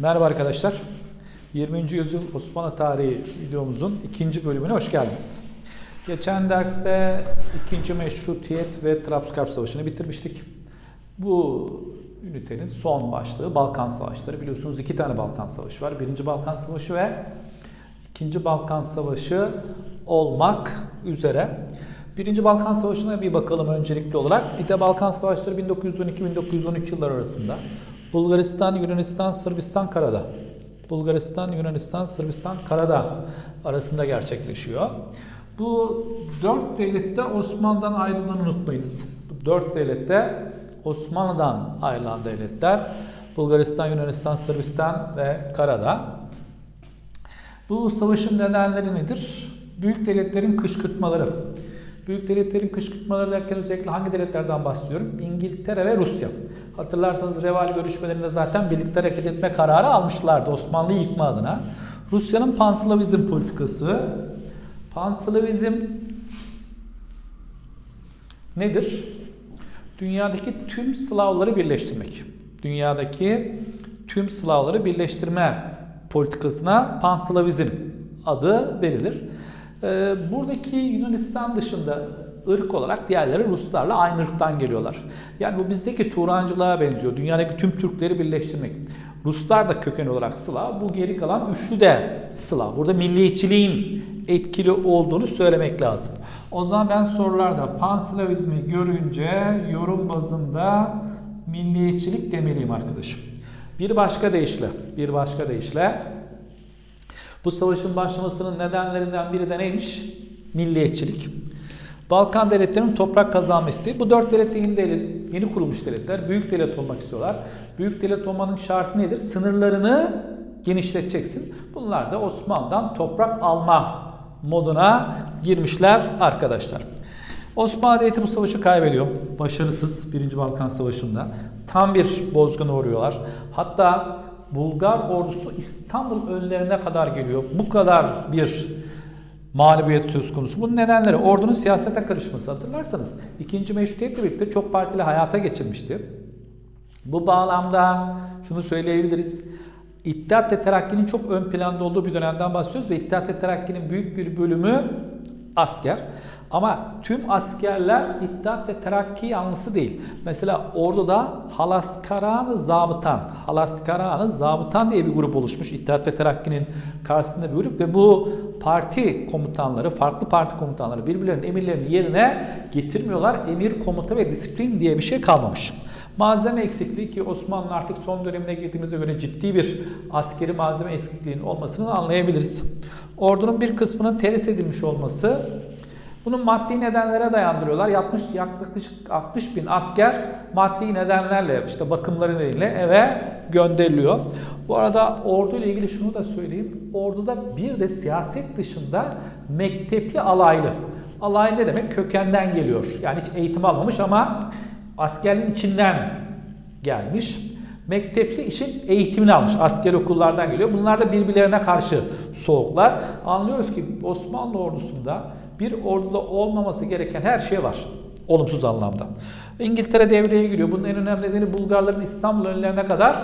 Merhaba arkadaşlar. 20. yüzyıl Osmanlı tarihi videomuzun ikinci bölümüne hoş geldiniz. Geçen derste 2. Meşrutiyet ve Trablusgarp Savaşı'nı bitirmiştik. Bu ünitenin son başlığı Balkan Savaşları. Biliyorsunuz iki tane Balkan Savaşı var. Birinci Balkan Savaşı ve ikinci Balkan Savaşı olmak üzere. Birinci Balkan Savaşı'na bir bakalım öncelikli olarak. De Balkan Savaşları 1912-1913 yılları arasında. Bulgaristan, Yunanistan, Sırbistan, Karada. Bulgaristan, Yunanistan, Sırbistan, Karada arasında gerçekleşiyor. Bu dört devlette Osmanlı'dan ayrıldığını unutmayınız. Bu dört devlette Osmanlı'dan ayrılan devletler Bulgaristan, Yunanistan, Sırbistan ve Karada. Bu savaşın nedenleri nedir? Büyük devletlerin kışkırtmaları. Büyük devletlerin kışkırtmaları derken özellikle hangi devletlerden bahsediyorum? İngiltere ve Rusya. Hatırlarsanız Revali görüşmelerinde zaten birlikte hareket etme kararı almışlardı Osmanlı'yı yıkma adına. Rusya'nın panslavizm politikası. Panslavizm nedir? Dünyadaki tüm Slavları birleştirmek. Dünyadaki tüm Slavları birleştirme politikasına panslavizm adı verilir. Ee, buradaki Yunanistan dışında ırk olarak diğerleri Ruslarla aynı ırktan geliyorlar. Yani bu bizdeki Turancılığa benziyor. Dünyadaki tüm Türkleri birleştirmek. Ruslar da köken olarak Slav. Bu geri kalan üçlü de Slav. Burada milliyetçiliğin etkili olduğunu söylemek lazım. O zaman ben sorularda panslavizmi görünce yorum bazında milliyetçilik demeliyim arkadaşım. Bir başka deyişle, bir başka deyişle bu savaşın başlamasının nedenlerinden biri de neymiş? Milliyetçilik. Balkan devletlerinin toprak kazanma isteği. Bu dört devlet de yeni, devlet, yeni kurulmuş devletler. Büyük devlet olmak istiyorlar. Büyük devlet olmanın şartı nedir? Sınırlarını genişleteceksin. Bunlar da Osmanlı'dan toprak alma moduna girmişler arkadaşlar. Osmanlı Devleti bu savaşı kaybediyor. Başarısız 1. Balkan Savaşı'nda. Tam bir bozguna uğruyorlar. Hatta Bulgar ordusu İstanbul önlerine kadar geliyor. Bu kadar bir mağlubiyet söz konusu. Bunun nedenleri ordunun siyasete karışması hatırlarsanız. ikinci meşrutiyetle birlikte çok partili hayata geçirmişti. Bu bağlamda şunu söyleyebiliriz. İttihat ve Terakki'nin çok ön planda olduğu bir dönemden bahsediyoruz ve İttihat ve Terakki'nin büyük bir bölümü asker. Ama tüm askerler İttihat ve Terakki yanlısı değil. Mesela orduda Halaskaranı Zabıtan, Halaskaranı Zabıtan diye bir grup oluşmuş. İttihat ve Terakki'nin karşısında bir grup ve bu parti komutanları, farklı parti komutanları birbirlerinin emirlerini yerine getirmiyorlar. Emir, komuta ve disiplin diye bir şey kalmamış. Malzeme eksikliği ki Osmanlı artık son dönemine girdiğimize göre ciddi bir askeri malzeme eksikliğinin olmasını anlayabiliriz. Ordunun bir kısmının teris edilmiş olması bunun maddi nedenlere dayandırıyorlar. Yaklaşık, yaklaşık 60 bin asker maddi nedenlerle işte bakımları nedeniyle eve gönderiliyor. Bu arada ordu ile ilgili şunu da söyleyeyim. Orduda bir de siyaset dışında mektepli alaylı. Alay ne demek? Kökenden geliyor. Yani hiç eğitim almamış ama askerliğin içinden gelmiş. Mektepli işin eğitimini almış. Asker okullardan geliyor. Bunlar da birbirlerine karşı soğuklar. Anlıyoruz ki Osmanlı ordusunda bir orduda olmaması gereken her şey var. Olumsuz anlamda. İngiltere devreye giriyor. Bunun en önemli nedeni Bulgarların İstanbul önlerine kadar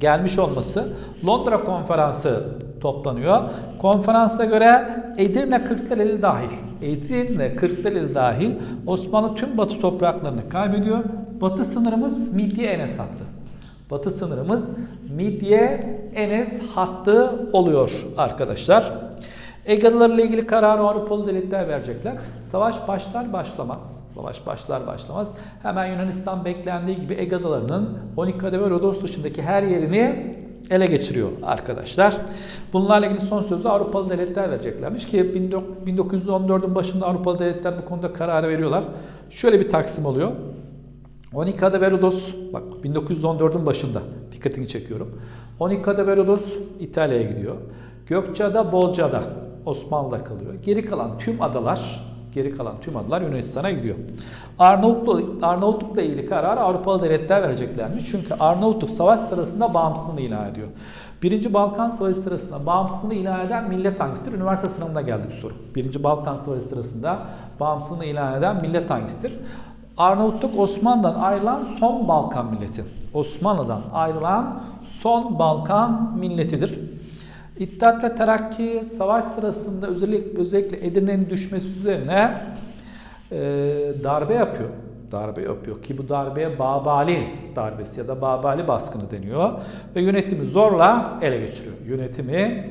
gelmiş olması. Londra konferansı toplanıyor. Konferansa göre Edirne Kırklareli dahil, Edirne Kırklareli dahil Osmanlı tüm batı topraklarını kaybediyor. Batı sınırımız Midye Enes hattı. Batı sınırımız Midye Enes hattı oluyor arkadaşlar. Ege'lilerle ilgili kararı Avrupalı devletler verecekler. Savaş başlar başlamaz. Savaş başlar başlamaz. Hemen Yunanistan beklendiği gibi Ege Adaları'nın ve Rodos dışındaki her yerini ele geçiriyor arkadaşlar. Bunlarla ilgili son sözü Avrupalı devletler vereceklermiş ki 1914'ün başında Avrupalı devletler bu konuda kararı veriyorlar. Şöyle bir taksim oluyor. Onikade ve Rodos, bak 1914'ün başında dikkatini çekiyorum. Onikade ve Rodos İtalya'ya gidiyor. Gökçeada, Bolca'da Osmanlı'da kalıyor. Geri kalan tüm adalar, geri kalan tüm adalar Yunanistan'a gidiyor. Arnavutluk, Arnavutluk'la ilgili kararı Avrupalı devletler vereceklermiş. Çünkü Arnavutluk savaş sırasında bağımsızlığını ilan ediyor. Birinci Balkan Savaşı sırasında bağımsızlığını ilan eden millet hangisidir? Üniversite sınavında geldi bir soru. Birinci Balkan Savaşı sırasında bağımsızlığını ilan eden millet hangisidir? Arnavutluk Osmanlı'dan ayrılan son Balkan milleti. Osmanlı'dan ayrılan son Balkan milletidir. İttihat ve Terakki savaş sırasında özellikle, özellikle Edirne'nin düşmesi üzerine e, darbe yapıyor. Darbe yapıyor ki bu darbeye Babali darbesi ya da Babali baskını deniyor. Ve yönetimi zorla ele geçiriyor. Yönetimi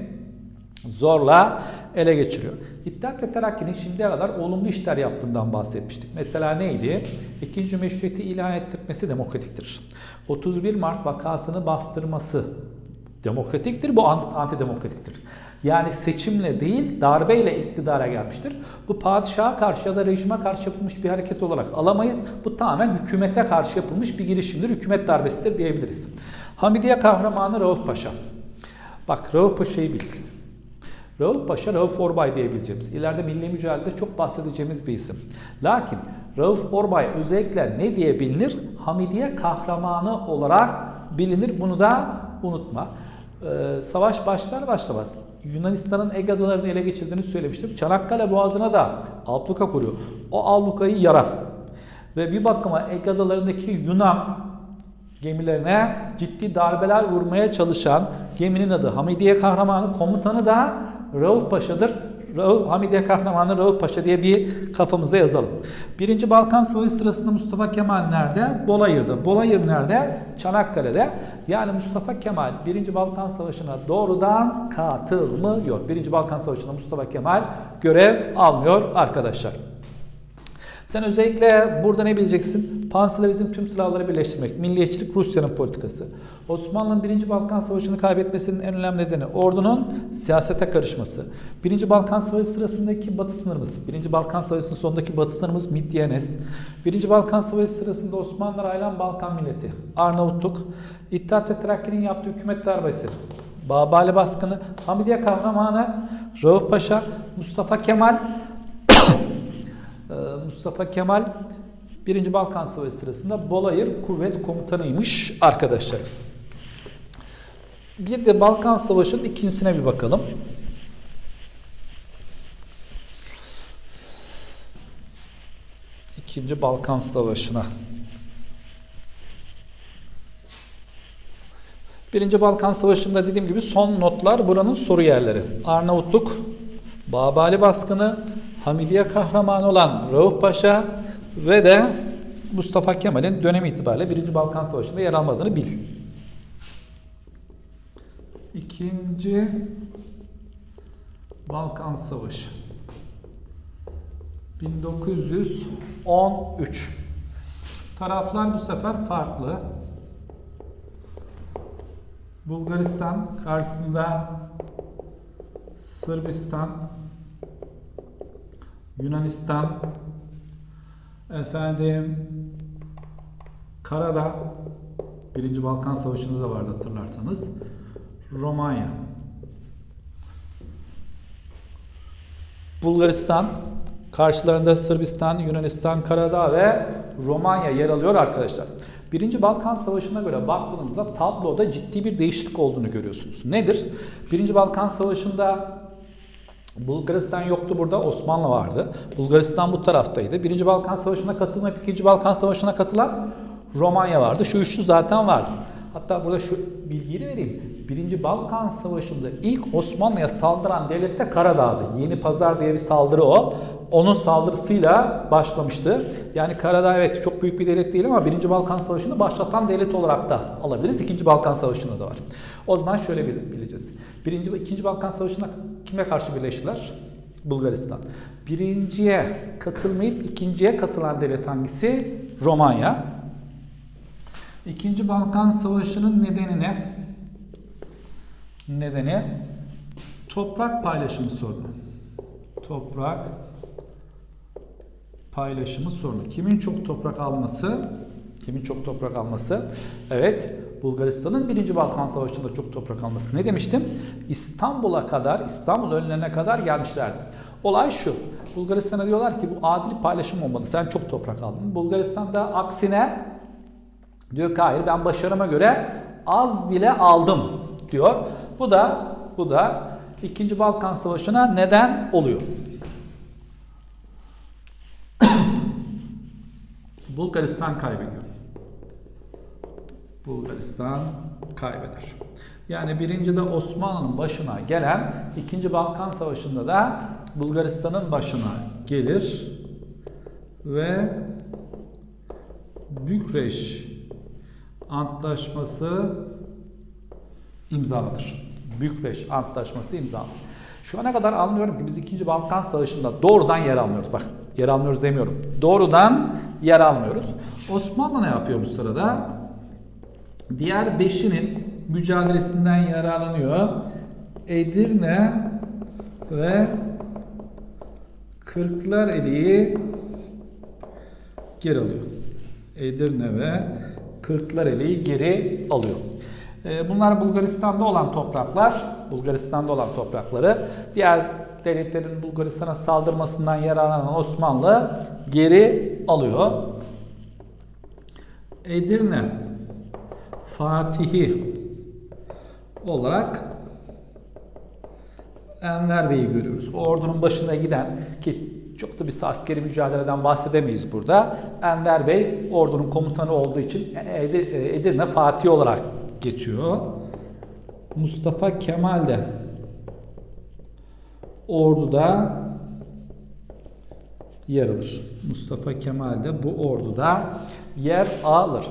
zorla ele geçiriyor. İttihat ve Terakki'nin şimdiye kadar olumlu işler yaptığından bahsetmiştik. Mesela neydi? İkinci meşruiyeti ilan ettirmesi demokratiktir. 31 Mart vakasını bastırması demokratiktir. Bu anti- antidemokratiktir. Yani seçimle değil darbeyle iktidara gelmiştir. Bu padişaha karşı ya da rejime karşı yapılmış bir hareket olarak alamayız. Bu tamamen hükümete karşı yapılmış bir girişimdir. Hükümet darbesidir diyebiliriz. Hamidiye kahramanı Rauf Paşa. Bak Rauf Paşa'yı bil. Rauf Paşa, Rauf Orbay diyebileceğimiz, ileride milli mücadelede çok bahsedeceğimiz bir isim. Lakin Rauf Orbay özellikle ne diye bilinir? Hamidiye kahramanı olarak bilinir. Bunu da unutma. Ee, savaş başlar başlamaz Yunanistan'ın Ege adalarını ele geçirdiğini söylemiştim. Çanakkale Boğazı'na da abluka kuruyor. O ablukayı yarar. Ve bir bakıma Ege adalarındaki Yunan gemilerine ciddi darbeler vurmaya çalışan geminin adı Hamidiye Kahramanı, komutanı da Rauf Paşa'dır. Rauf, Hamidiye Kahramanı Rauf Paşa diye bir kafamıza yazalım. Birinci Balkan Savaşı sırasında Mustafa Kemal nerede? Bolayır'da. Bolayır nerede? Çanakkale'de. Yani Mustafa Kemal Birinci Balkan Savaşı'na doğrudan katılmıyor. Birinci Balkan Savaşı'nda Mustafa Kemal görev almıyor arkadaşlar. Sen özellikle burada ne bileceksin? Panslavizm tüm silahları birleştirmek, milliyetçilik Rusya'nın politikası. Osmanlı'nın 1. Balkan Savaşı'nı kaybetmesinin en önemli nedeni ordunun siyasete karışması. 1. Balkan Savaşı sırasındaki batı sınırımız, 1. Balkan Savaşı'nın sonundaki batı sınırımız Midyenes. 1. Balkan Savaşı sırasında Osmanlılar ayrılan Balkan milleti, Arnavutluk, İttihat ve Terakki'nin yaptığı hükümet darbesi, Babali baskını, Hamidiye kahramanı, Rauf Paşa, Mustafa Kemal, Mustafa Kemal 1. Balkan Savaşı sırasında Bolayır kuvvet komutanıymış arkadaşlar. Bir de Balkan Savaşı'nın ikincisine bir bakalım. İkinci Balkan Savaşı'na. Birinci Balkan Savaşı'nda dediğim gibi son notlar buranın soru yerleri. Arnavutluk, Babali baskını, Hamidiye kahramanı olan Rauf Paşa ve de Mustafa Kemal'in dönem itibariyle 1. Balkan Savaşı'nda yer almadığını bil. İkinci Balkan Savaşı 1913 Taraflar bu sefer farklı. Bulgaristan karşısında Sırbistan, Yunanistan, efendim Karadağ, Birinci Balkan Savaşı'nda da vardı hatırlarsanız. Romanya. Bulgaristan, karşılarında Sırbistan, Yunanistan, Karadağ ve Romanya yer alıyor arkadaşlar. Birinci Balkan Savaşı'na göre baktığınızda tabloda ciddi bir değişiklik olduğunu görüyorsunuz. Nedir? Birinci Balkan Savaşı'nda Bulgaristan yoktu burada, Osmanlı vardı. Bulgaristan bu taraftaydı. Birinci Balkan Savaşı'na katılmayıp ikinci Balkan Savaşı'na katılan Romanya vardı. Şu üçlü zaten vardı. Hatta burada şu bilgiyi de vereyim. Birinci Balkan Savaşı'nda ilk Osmanlı'ya saldıran devlet de Karadağ'dı. Yeni Pazar diye bir saldırı o. Onun saldırısıyla başlamıştı. Yani Karadağ evet çok büyük bir devlet değil ama Birinci Balkan Savaşı'nı başlatan devlet olarak da alabiliriz. İkinci Balkan Savaşı'nda da var. O zaman şöyle bileceğiz. Birinci ve ikinci Balkan Savaşı'na kime karşı birleştiler? Bulgaristan. Birinciye katılmayıp ikinciye katılan devlet hangisi? Romanya. İkinci Balkan Savaşı'nın nedeni ne? Nedeni toprak paylaşımı sorunu. Toprak paylaşımı sorunu. Kimin çok toprak alması? Kimin çok toprak alması? Evet, Bulgaristan'ın 1. Balkan Savaşı'nda çok toprak alması. Ne demiştim? İstanbul'a kadar, İstanbul önlerine kadar gelmişlerdi. Olay şu. Bulgaristan'a diyorlar ki bu adil paylaşım olmadı. Sen çok toprak aldın. Bulgaristan'da aksine diyor ki hayır ben başarıma göre az bile aldım diyor. Bu da bu da 2. Balkan Savaşı'na neden oluyor. Bulgaristan kaybediyor. Bulgaristan kaybeder. Yani birincide Osmanlı'nın başına gelen ikinci Balkan Savaşı'nda da Bulgaristan'ın başına gelir ve Bükreş Antlaşması imzalanır. Bükreş Antlaşması imzalanır. Şu ana kadar anlıyorum ki biz 2. Balkan Savaşı'nda doğrudan yer almıyoruz. Bak yer almıyoruz demiyorum. Doğrudan yer almıyoruz. Osmanlı ne yapıyor bu sırada? Diğer beşinin mücadelesinden yararlanıyor. Edirne ve Kırklareli'yi geri alıyor. Edirne ve Kırklareli'yi geri alıyor. Ee, Bunlar Bulgaristan'da olan topraklar, Bulgaristan'da olan toprakları diğer devletlerin Bulgaristan'a saldırmasından yararlanan Osmanlı geri alıyor. Edirne Fatihi olarak Enver Bey'i görüyoruz. O ordunun başına giden ki çok da bir askeri mücadeleden bahsedemeyiz burada. Enver Bey ordunun komutanı olduğu için Edi- Edirne Fatih olarak geçiyor. Mustafa Kemal de orduda yer alır. Mustafa Kemal de bu orduda yer alır.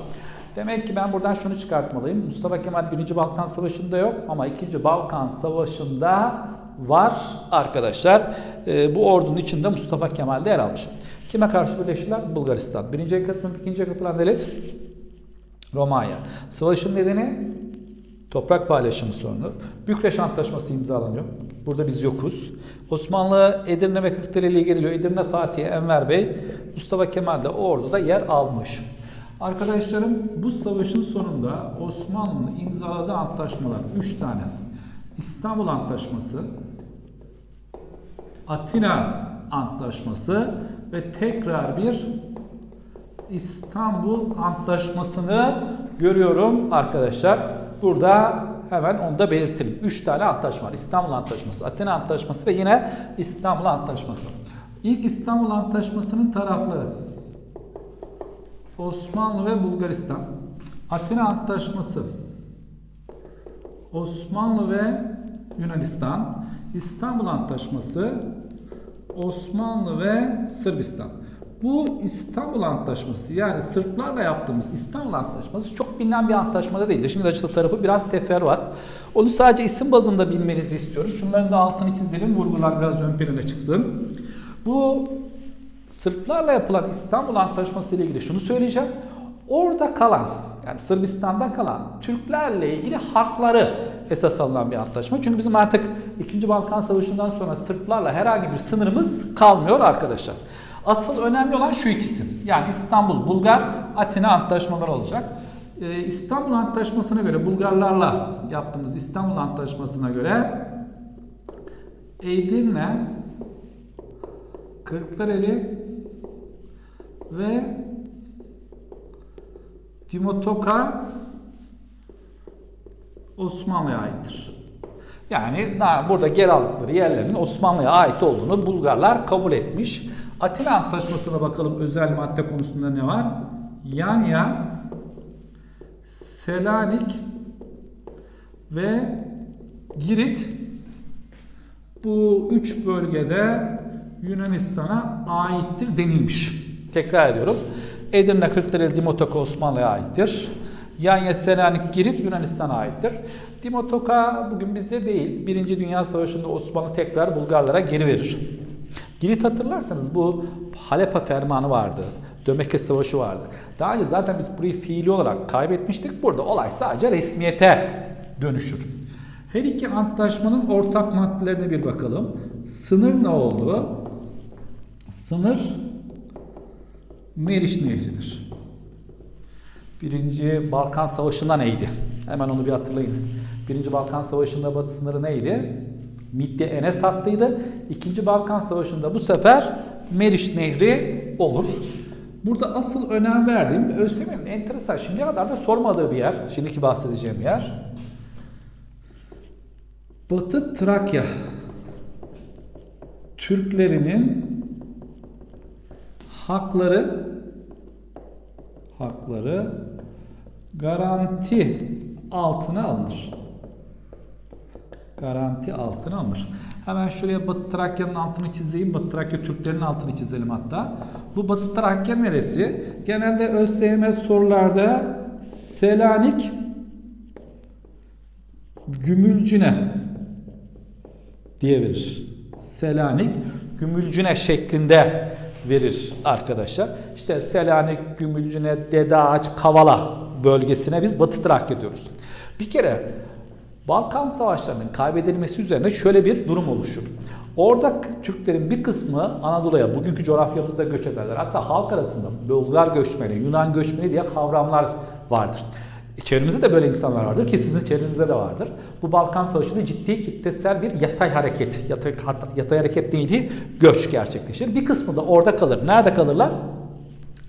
Demek ki ben buradan şunu çıkartmalıyım. Mustafa Kemal 1. Balkan Savaşı'nda yok ama 2. Balkan Savaşı'nda var arkadaşlar. Ee, bu ordunun içinde Mustafa Kemal de yer almış. Kime karşı birleştiler? Bulgaristan. Birinciye katılan, ikinciye katılan devlet Romanya. Savaşın nedeni toprak paylaşımı sorunu. Bükreş Antlaşması imzalanıyor. Burada biz yokuz. Osmanlı Edirne ve Kırklareli'ye geliyor. Edirne Fatih Enver Bey, Mustafa Kemal de o orduda yer almış. Arkadaşlarım bu savaşın sonunda Osmanlı'nın imzaladığı antlaşmalar 3 tane. İstanbul Antlaşması, Atina Antlaşması ve tekrar bir İstanbul Antlaşması'nı görüyorum arkadaşlar. Burada hemen onu da belirtelim. 3 tane antlaşma var. İstanbul Antlaşması, Atina Antlaşması ve yine İstanbul Antlaşması. İlk İstanbul Antlaşması'nın tarafları Osmanlı ve Bulgaristan. Atina Antlaşması Osmanlı ve Yunanistan. İstanbul Antlaşması Osmanlı ve Sırbistan. Bu İstanbul Antlaşması yani Sırplarla yaptığımız İstanbul Antlaşması çok bilinen bir antlaşma da değil. Şimdi açılı tarafı biraz teferruat. Onu sadece isim bazında bilmenizi istiyorum. Şunların da altını çizelim. Vurgular biraz ön plana çıksın. Bu Sırplarla yapılan İstanbul Antlaşması ile ilgili şunu söyleyeceğim. Orada kalan yani Sırbistan'da kalan Türklerle ilgili hakları esas alınan bir antlaşma. Çünkü bizim artık 2. Balkan Savaşı'ndan sonra Sırplarla herhangi bir sınırımız kalmıyor arkadaşlar. Asıl önemli olan şu ikisi. Yani İstanbul, Bulgar, Atina antlaşmaları olacak. Ee, İstanbul Antlaşması'na göre Bulgarlarla yaptığımız İstanbul Antlaşması'na göre Edirne, Kırklareli ve Timotoka Osmanlı'ya aittir. Yani burada geri aldıkları yerlerin Osmanlı'ya ait olduğunu Bulgarlar kabul etmiş. Atina Antlaşması'na bakalım özel madde konusunda ne var? Yanya, Selanik ve Girit bu üç bölgede Yunanistan'a aittir denilmiş. Tekrar ediyorum. Edirne, Kırklareli, Dimotoka Osmanlı'ya aittir. Yanya, Selanik, Girit Yunanistan'a aittir. Dimotoka bugün bizde değil. Birinci Dünya Savaşı'nda Osmanlı tekrar Bulgarlara geri verir. Girit hatırlarsanız bu Halep'a fermanı vardı. Dömeke Savaşı vardı. Daha önce zaten biz burayı fiili olarak kaybetmiştik. Burada olay sadece resmiyete dönüşür. Her iki antlaşmanın ortak maddelerine bir bakalım. Sınır ne oldu? Sınır Meriç Nehri'dir. Birinci Balkan Savaşı'nda neydi? Hemen onu bir hatırlayınız. Birinci Balkan Savaşı'nda batı sınırı neydi? Midye Enes hattıydı. İkinci Balkan Savaşı'nda bu sefer Meriç Nehri olur. Burada asıl önem verdiğim ÖSYM'nin enteresan şimdiye kadar da sormadığı bir yer. Şimdiki bahsedeceğim yer. Batı Trakya Türklerinin hakları hakları garanti altına alınır. Garanti altına alınır. Hemen şuraya Batı Trakya'nın altını çizeyim. Batı Trakya Türklerin altını çizelim hatta. Bu Batı Trakya neresi? Genelde ÖSYM sorularda Selanik Gümülcine diye verir. Selanik Gümülcine şeklinde verir arkadaşlar. İşte Selanik, Gümülcine, Dede Ağaç, Kavala bölgesine biz Batı Trakya diyoruz. Bir kere Balkan Savaşları'nın kaybedilmesi üzerine şöyle bir durum oluşur. Orada Türklerin bir kısmı Anadolu'ya, bugünkü coğrafyamıza göç ederler. Hatta halk arasında Bulgar göçmeni, Yunan göçmeni diye kavramlar vardır. Çevremizde de böyle insanlar vardır ki sizin çevrenizde de vardır. Bu Balkan Savaşı'nda ciddi kitlesel bir yatay hareket, yatay, yatay hareket neydi? Göç gerçekleşir. Bir kısmı da orada kalır. Nerede kalırlar?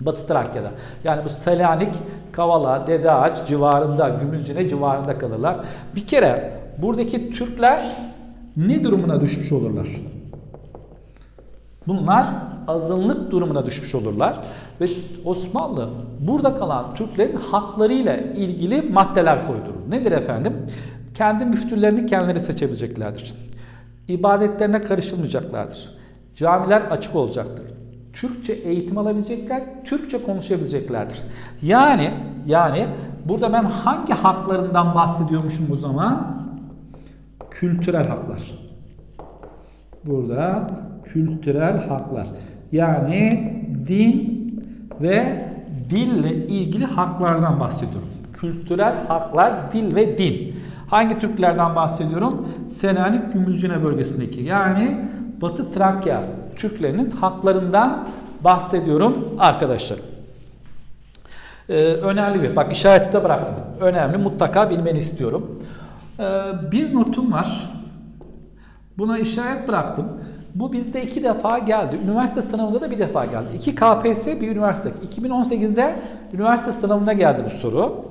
Batı Trakya'da. Yani bu Selanik, Kavala, Dede Ağaç civarında, Gümülcine civarında kalırlar. Bir kere buradaki Türkler ne durumuna düşmüş olurlar? Bunlar azınlık durumuna düşmüş olurlar ve Osmanlı burada kalan Türklerin haklarıyla ilgili maddeler koydurur. Nedir efendim? Kendi müftülerini kendileri seçebileceklerdir. İbadetlerine karışılmayacaklardır. Camiler açık olacaktır. Türkçe eğitim alabilecekler, Türkçe konuşabileceklerdir. Yani yani burada ben hangi haklarından bahsediyormuşum bu zaman? Kültürel haklar. Burada kültürel haklar. Yani din ve dille ilgili haklardan bahsediyorum. Kültürel haklar, dil ve din. Hangi Türklerden bahsediyorum? Selanik Gümülcine bölgesindeki yani Batı Trakya Türklerinin haklarından bahsediyorum arkadaşlar. Ee, önemli bir, bak işareti de bıraktım. Önemli, mutlaka bilmeni istiyorum. Ee, bir notum var. Buna işaret bıraktım. Bu bizde iki defa geldi. Üniversite sınavında da bir defa geldi. İki KPSS bir üniversite. 2018'de üniversite sınavında geldi bu soru.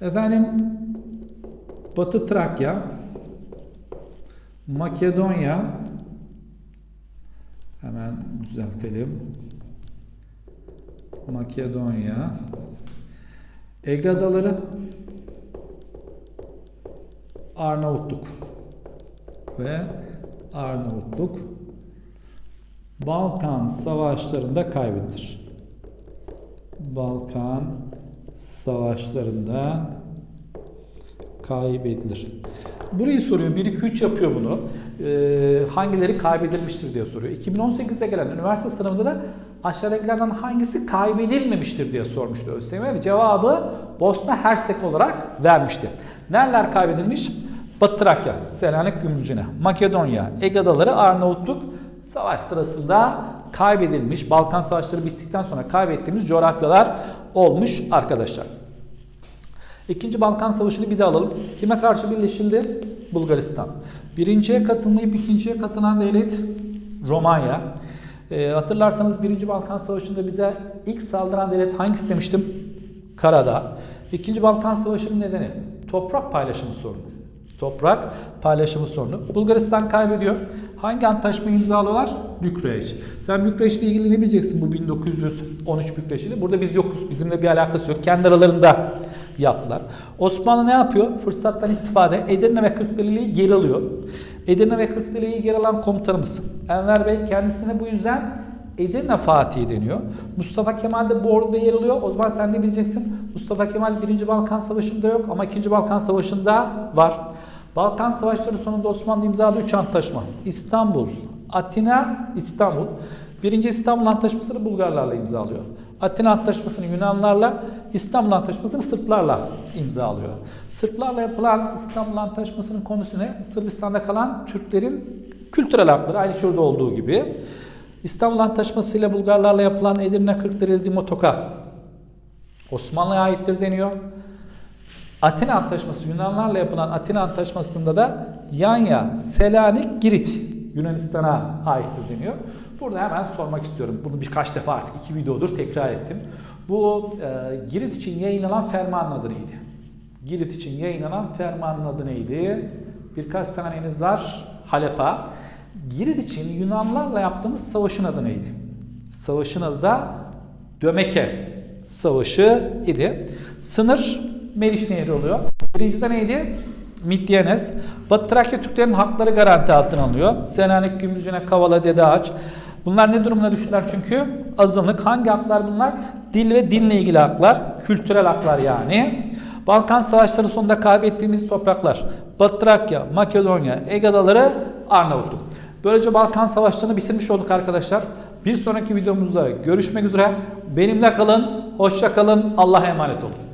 Efendim Batı Trakya, Makedonya, hemen düzeltelim. Makedonya, Ege Adaları, Arnavutluk ve Arnavutluk Balkan Savaşları'nda kaybedilir. Balkan Savaşları'nda kaybedilir. Burayı soruyor. 1 2 3 yapıyor bunu. Ee, hangileri kaybedilmiştir diye soruyor. 2018'de gelen üniversite sınavında da aşağıdakilerden hangisi kaybedilmemiştir diye sormuştu ÖSYM ve cevabı Bosna Hersek olarak vermişti. Nereler kaybedilmiş? Batı Trakya, Selanik Gümrücüne, Makedonya, Ege Adaları, Arnavutluk savaş sırasında kaybedilmiş, Balkan Savaşları bittikten sonra kaybettiğimiz coğrafyalar olmuş arkadaşlar. İkinci Balkan Savaşı'nı bir de alalım. Kime karşı birleşildi? Bulgaristan. Birinciye katılmayıp ikinciye katılan devlet Romanya. E, hatırlarsanız Birinci Balkan Savaşı'nda bize ilk saldıran devlet hangisi demiştim? Karada. İkinci Balkan Savaşı'nın nedeni toprak paylaşımı sorunu. Toprak paylaşımı sorunu. Bulgaristan kaybediyor. Hangi antlaşmayı imzalıyorlar? Bükreş. Sen Bükreş'le ilgili ne bileceksin bu 1913 Bükreş'iyle? Burada biz yokuz. Bizimle bir alakası yok. Kendi aralarında yaptılar. Osmanlı ne yapıyor? Fırsattan istifade Edirne ve Kırklareli'yi geri alıyor. Edirne ve Kırklareli'yi geri alan komutanımız Enver Bey kendisine bu yüzden Edirne Fatih deniyor. Mustafa Kemal de bu orduda yer alıyor. O zaman sen ne bileceksin? Mustafa Kemal 1. Balkan Savaşı'nda yok ama 2. Balkan Savaşı'nda var. Balkan Savaşları sonunda Osmanlı imzaladığı 3 antlaşma. İstanbul, Atina, İstanbul. Birinci İstanbul Antlaşması'nı Bulgarlarla imzalıyor. Atina Antlaşması'nı Yunanlarla, İstanbul Antlaşması'nı Sırplarla imzalıyor. Sırplarla yapılan İstanbul Antlaşması'nın konusu ne? Sırbistan'da kalan Türklerin kültürel hakları aynı şurada olduğu gibi. İstanbul Antlaşması ile Bulgarlarla yapılan Edirne Kırklareli Dimotoka Osmanlı'ya aittir deniyor. Atina Antlaşması Yunanlarla yapılan Atina Antlaşması'nda da Yanya, Selanik, Girit Yunanistan'a aittir deniyor. Burada hemen sormak istiyorum. Bunu birkaç defa artık iki videodur tekrar ettim. Bu e, Girit için yayınlanan fermanın adı neydi? Girit için yayınlanan fermanın adı neydi? Birkaç saniyeniz var. Halep'a. Girit için Yunanlarla yaptığımız savaşın adı neydi? Savaşın adı da Dömeke Savaşı idi. Sınır Meriç Nehri oluyor. Birinci de neydi? Midyenes. Batı Trakya Türklerin hakları garanti altına alınıyor. Selanik, Gümrücüne, Kavala, Dede Ağaç. Bunlar ne durumuna düştüler çünkü? Azınlık. Hangi haklar bunlar? Dil ve dinle ilgili haklar. Kültürel haklar yani. Balkan Savaşları sonunda kaybettiğimiz topraklar. Batı Trakya, Makedonya, Ege Adaları, Arnavutluk. Böylece Balkan Savaşları'nı bitirmiş olduk arkadaşlar. Bir sonraki videomuzda görüşmek üzere. Benimle kalın, hoşça kalın, Allah'a emanet olun.